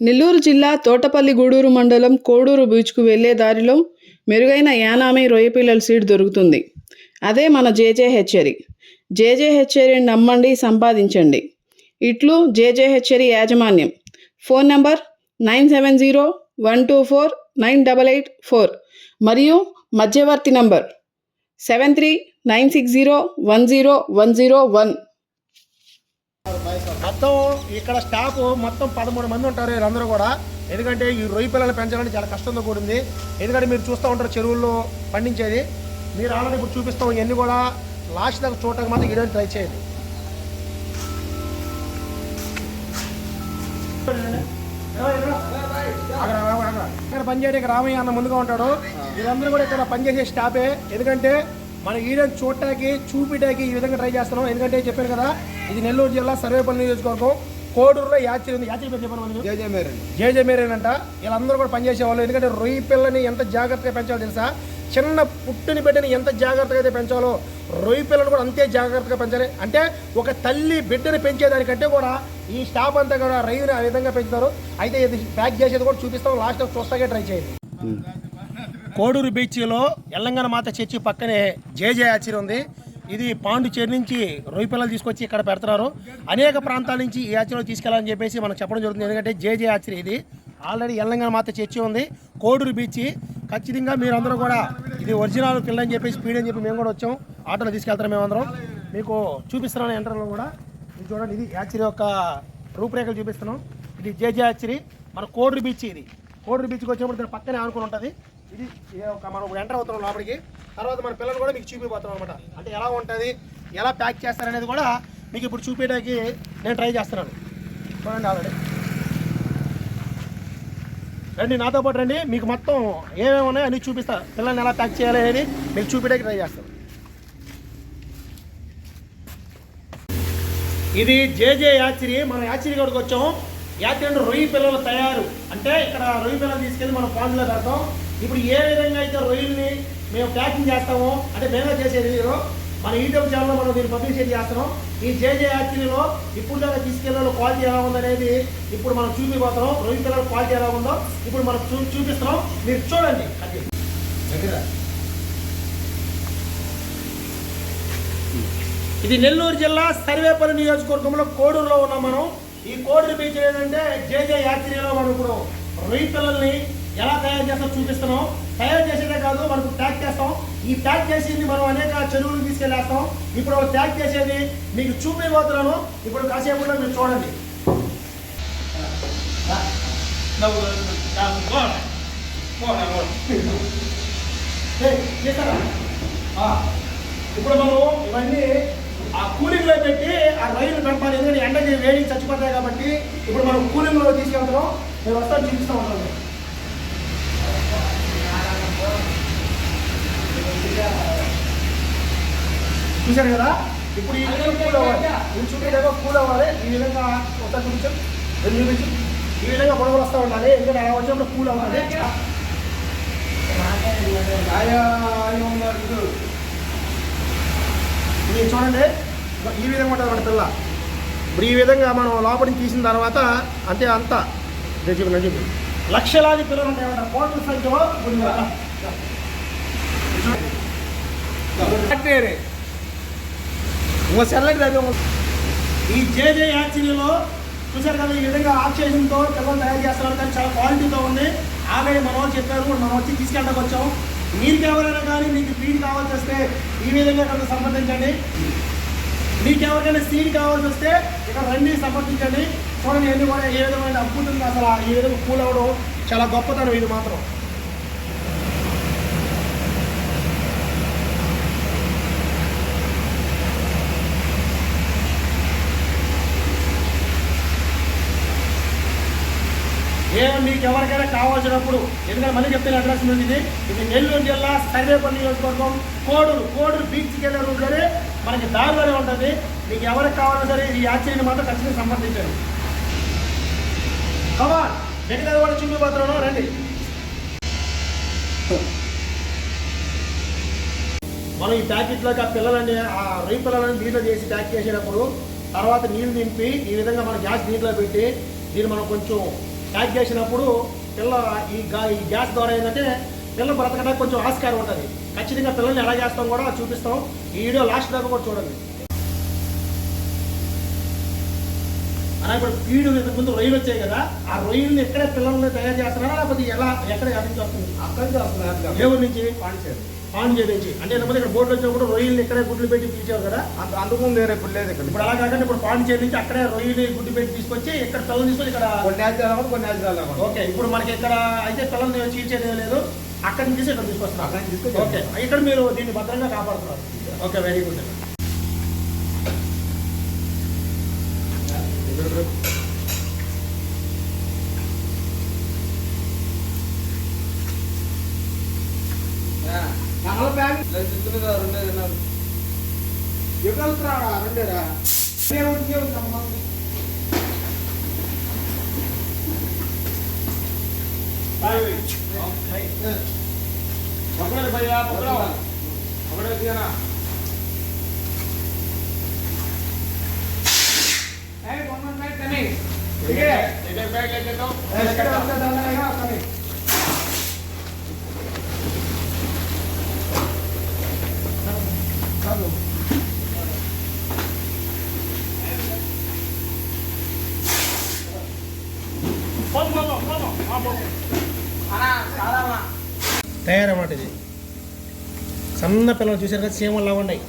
నెల్లూరు జిల్లా తోటపల్లి గూడూరు మండలం కోడూరు బీచ్కు వెళ్ళే దారిలో మెరుగైన యానామి రొయ్యపిల్లల సీడ్ దొరుకుతుంది. అదే మన జేజేహెచ్చరి జేజేహెచ్చరిని నమ్మండి సంపాదించండి. ఇట్లు జేజేహెచ్చరి యాజమాన్యం. Phone number nine seven zero one two four nine double eight four మరియు మధ్యవర్తి number seven three nine six zero one zero one zero one. మొత్తం ఇక్కడ స్టాఫ్ మొత్తం పదమూడు మంది ఉంటారు వీళ్ళందరూ కూడా. ఎందుకంటే ఈ రొయ్యి పిల్లలు పెంచాలంటే చాలా కష్టంతో కూడింది. ఎందుకంటే మీరు చూస్తూ ఉంటారు చెరువుల్లో పండించేది. మీరు ఆల్రెడీ ఇప్పుడు చూపిస్తాం ఇవన్నీ కూడా లాస్ట్ దాకా చూడటానికి మాత్రం ఇదే ట్రై చేయండి అక్కడ ఇక్కడ పనిచేయడానికి రామయ్య అన్న ముందుగా ఉంటాడు. వీళ్ళందరూ కూడా ఇక్కడ పనిచేసే స్టాఫే ఎందుకంటే మన ఈడని చూడటానికి చూపిటానికి ఈ విధంగా ట్రై చేస్తున్నాం. ఎందుకంటే చెప్పాను కదా ఇది నెల్లూరు జిల్లా సర్వేపల్లి నియోజకవర్గం. కోడూరులో యాత్రి ఉంది. యాత్రి పేరు చెప్పాను మనకు. జేజే మేరేనంట వీళ్ళందరూ కూడా పనిచేసే వాళ్ళు ఎందుకంటే రొయ్యి పిల్లని ఎంత జాగ్రత్తగా పెంచాలో తెలుసా? చిన్న పుట్టిని బిడ్డని ఎంత జాగ్రత్తగా అయితే పెంచాలో రొయ్యి పిల్లని కూడా అంతే జాగ్రత్తగా పెంచాలి. అంటే ఒక తల్లి బిడ్డని పెంచేదానికంటే కూడా ఈ స్టాఫ్ అంతా కూడా రొయ్యని ఆ విధంగా పెంచుతారు. అయితే ఇది ప్యాక్ చేసేది కూడా చూపిస్తాం. లాస్ట్ చూస్తాకే ట్రై చేయండి. కోడూరు బీచ్లో ఎల్లంగన మాత చర్చి పక్కనే జేజే ఆచరి ఉంది. ఇది పాండుచేరి నుంచి రొయ్యి పిల్లలు తీసుకొచ్చి ఇక్కడ పెడుతున్నారు. అనేక ప్రాంతాల నుంచి ఈ ఆచరిలో తీసుకెళ్ళాలని చెప్పేసి మనం చెప్పడం జరుగుతుంది. ఎందుకంటే జేజే ఆచరి ఇది. ఆల్రెడీ ఎల్లంగన మాత చర్చి ఉంది. కోడూరు బీచ్ ఖచ్చితంగా మీరందరూ కూడా ఇది ఒరిజినల్ పిల్ల అని చెప్పేసి స్పీడ్ అని చెప్పి మేము కూడా వచ్చాం. ఆటోలో తీసుకెళ్తాం మేమందరం. మీకు చూపిస్తున్నాను ఎంటర్లో కూడా. ఇది చూడండి ఇది యాచరి యొక్క రూపురేఖలు చూపిస్తున్నాం. ఇది జేజే యాచరి మన కోడూరు బీచ్ ఇది. కోడూరు బీచ్కి వచ్చినప్పుడు దాని పక్కనే ఆనుకుని ఉంటుంది. ఇది ఒక మనం ఎంటర్ అవుతున్నాం లోపలికి. తర్వాత మన పిల్లలు కూడా మీకు చూపిపోతాం అనమాట అంటే ఎలా ఉంటుంది ఎలా ప్యాక్ చేస్తారనేది కూడా మీకు ఇప్పుడు చూపించడానికి నేను ట్రై చేస్తున్నాను. చూడండి ఆల్రెడీ. రండి నాతో పాటు రండి. మీకు మొత్తం ఏమేమి ఉన్నాయో అన్ని చూపిస్తా. పిల్లల్ని ఎలా ప్యాక్ చేయాలి అనేది మీకు చూపించడానికి ట్రై చేస్తాను. ఇది జేజే యాచిరి మనం యాచిరి గడికి వచ్చాం అంటే రొయ్యి పిల్లల తయారు. అంటే ఇక్కడ రొయ్యి పిల్లలు తీసుకెళ్ళి మనం పాండ్లో పెడతాం ఇప్పుడు ఏ విధంగా అయితే రొయ్యల్ని మేము ప్యాకింగ్ చేస్తామో అంటే మేమే చేసేది మీరు మన యూట్యూబ్ ఛానల్లో మనం దీన్ని పబ్లిష్ చేస్తున్నాం. ఈ జేజే యాచిరిలో ఇప్పుడు దాకా తీసుకెళ్ళిన క్వాలిటీ ఎలా ఉందనేది ఇప్పుడు మనం చూపిపోతున్నాం. రొయ్యి పిల్లల క్వాలిటీ ఎలా ఉందో ఇప్పుడు మనం చూ చూపిస్తున్నాం. మీరు చూడండి. అది. ఇది నెల్లూరు జిల్లా సర్వేపల్లి నియోజకవర్గంలో కోడూరులో ఉన్నాం మనం. ఈ కోడూరు బీచ్ ఏంటంటే జేజే యాత్రిలో మనం ఇప్పుడు రొయ్యి పిల్లల్ని ఎలా తయారు చేస్తాం చూపిస్తున్నాం. తయారు చేసేదే కాదు మనకు ప్యాక్ చేస్తాం. ఈ ప్యాక్ చేసేది మనం అనేక చెరువులకు తీసుకెళ్ళేస్తాం. ఇప్పుడు ప్యాక్ చేసేది మీకు చూపిపోతున్నాను ఇప్పుడు కాసేపులో మీరు చూడండి. ఇప్పుడు మనం ఇవన్నీ ఆ కూలింగ్లో పెట్టి ఆ రైలు పెంపాలి ఎందుకంటే ఎండకి వేడి చచ్చిపోతాయి కాబట్టి ఇప్పుడు మనం కూలింగ్లో తీసుకెళ్తున్నాం. నేను వస్తాను చూపిస్తా ఉంటాను చూశారు కదా? ఇప్పుడు ఈ విధంగా కూల్ అవ్వాలి. చూపించాక కూల్ అవ్వాలి. ఈ విధంగా ఒకసారి చూపించు. రెండు చూపించు. ఈ విధంగా గొడవలు వస్తూ ఉండాలి. ఎందుకంటే అలా వచ్చినప్పుడు కూల్ అవ్వాలి. ఇది చూడండి. ఈ విధంగా ఉంటుంది మన పిల్ల. ఇప్పుడు ఈ విధంగా మనం లోపలికి తీసిన తర్వాత అంతే అంత. నేను చెప్పు నేను చెప్పు. లక్షలాది పిల్లలు ఉంటాయి కోట్ల సంఖ్యలో సెల్లకి దగ్గర ఈ జేజే యాక్చువల్లీలో చూసారు కదా ఈ విధంగా ఆక్సిజన్తో పిల్లలు తయారు చేస్తున్నారు కానీ చాలా క్వాలిటీతో ఉంది. ఆల్రెడీ మన వాళ్ళు చెప్పారు మనం వచ్చి తీసుకెళ్ళడానికి వచ్చాం మీకు ఎవరైనా కానీ మీకు ఫీడ్ కావాల్సి వస్తే ఈ విధంగా కనుక సంప్రదించండి. మీకు ఎవరికైనా సీడ్ కావాల్సి వస్తే ఇక్కడ రండి సంప్రదించండి. చూడండి ఎన్ని కూడా ఏ విధమైన అద్భుతంగా అసలు. ఈ విధంగా కూల్ అవ్వడం చాలా గొప్పతనం ఇది మాత్రం. ఏం మీకు ఎవరికైనా కావాల్సినప్పుడు ఎందుకంటే మళ్ళీ చెప్తే అడ్రస్ ఉంది ఇది. ఇది నెల్లూరు జిల్లా సర్వేపల్లి నియోజకవర్గం కోడూరు కోడూరు బీచ్కి వెళ్ళే రూట్లోనే మనకి దారిలోనే ఉంటుంది. మీకు ఎవరికి కావాలన్నా సరే ఈ యాత్రిని మాత్రం ఖచ్చితంగా సంబంధించారు కమాన్ మిగతా కూడా చూపిపోతున్నాను రండి. మనం ఈ ప్యాకెట్లోకి ఆ పిల్లలని ఆ రొయ్యి పిల్లలని నీటిలో చేసి ప్యాక్ చేసేటప్పుడు తర్వాత నీళ్ళు నింపి ఈ విధంగా మనం గ్యాస్ నీటిలో పెట్టి దీన్ని మనం కొంచెం ప్యాక్ చేసినప్పుడు పిల్ల ఈ ఈ గ్యాస్ ద్వారా ఏంటంటే పిల్ల బ్రతకడానికి కొంచెం ఆస్కారం ఉంటుంది. ఖచ్చితంగా పిల్లల్ని ఎలా చేస్తాం కూడా చూపిస్తాం. ఈ వీడియో లాస్ట్ దాకా కూడా చూడండి. అలా ఇప్పుడు పీడు ఇంతకు ముందు రొయ్యలు వచ్చాయి కదా ఆ రొయ్యల్ని ఎక్కడే పిల్లల్ని తయారు చేస్తున్నారా లేకపోతే ఎలా ఎక్కడ ఎక్కడి నుంచి వస్తుంది అక్కడి నుంచి? వస్తుంది నుంచి పాండిచేరి పాండిచేరి నుంచి. అంటే ఇంతకుముందు ఇక్కడ బోర్డు వచ్చినప్పుడు రొయ్యల్ని ఇక్కడే గుడ్లు పెట్టి పిలిచారు కదా? అంత అంతకుముందు వేరే ఇప్పుడు లేదు ఇక్కడ ఇప్పుడు అలా కాకుండా ఇప్పుడు పాండిచేరి నుంచి అక్కడే రొయ్యలు గుడ్డు పెట్టి తీసుకొచ్చి ఇక్కడ పిల్లల్ని తీసుకొచ్చి ఇక్కడ కొన్ని కొన్ని ఓకే ఇప్పుడు మనకి ఇక్కడ అయితే పిల్లల్ని చీల్చేది లేదు. అక్కడి నుంచి ఇక్కడ తీసుకొస్తున్నారు. అక్కడి నుంచి తీసుకొచ్చి ఓకే. ఇక్కడ మీరు దీన్ని భద్రంగా కాపాడుతున్నారు. Okay very good. యుగల్త్రాడా రెండేరా पकड़ो भैया पकड़ो। पकड़ो दिया ना। ठीक है। लेटर बैग लेते तो। लेटर अंदर अच्छा। डालना है ना कमिंग Vamos, vamos. తయారన్నమాట ఇది. సన్న పిల్లలు చూసారు కదా చీమలు ఉన్నాయి.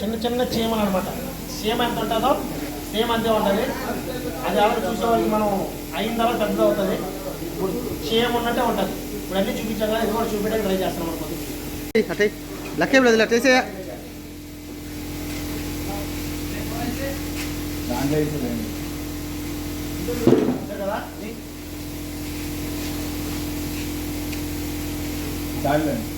చిన్న చిన్న చీమలు అనమాట చీమ ఎంత ఉంటుందో సేమ్ అంతే ఉంటుంది. అది అలా చూసే వాళ్ళకి మనం అయిన తర్వాత పెద్ద అవుతుంది. ఇప్పుడు చీమ ఉన్నట్టే ఉంటుంది. ఇప్పుడు అన్నీ చూపించాం కదా ఇది కూడా చూపించడానికి ట్రై చేస్తాం కొద్దిగా అటే లక్కే లేదు అట్టేసే అంతే కదా? silent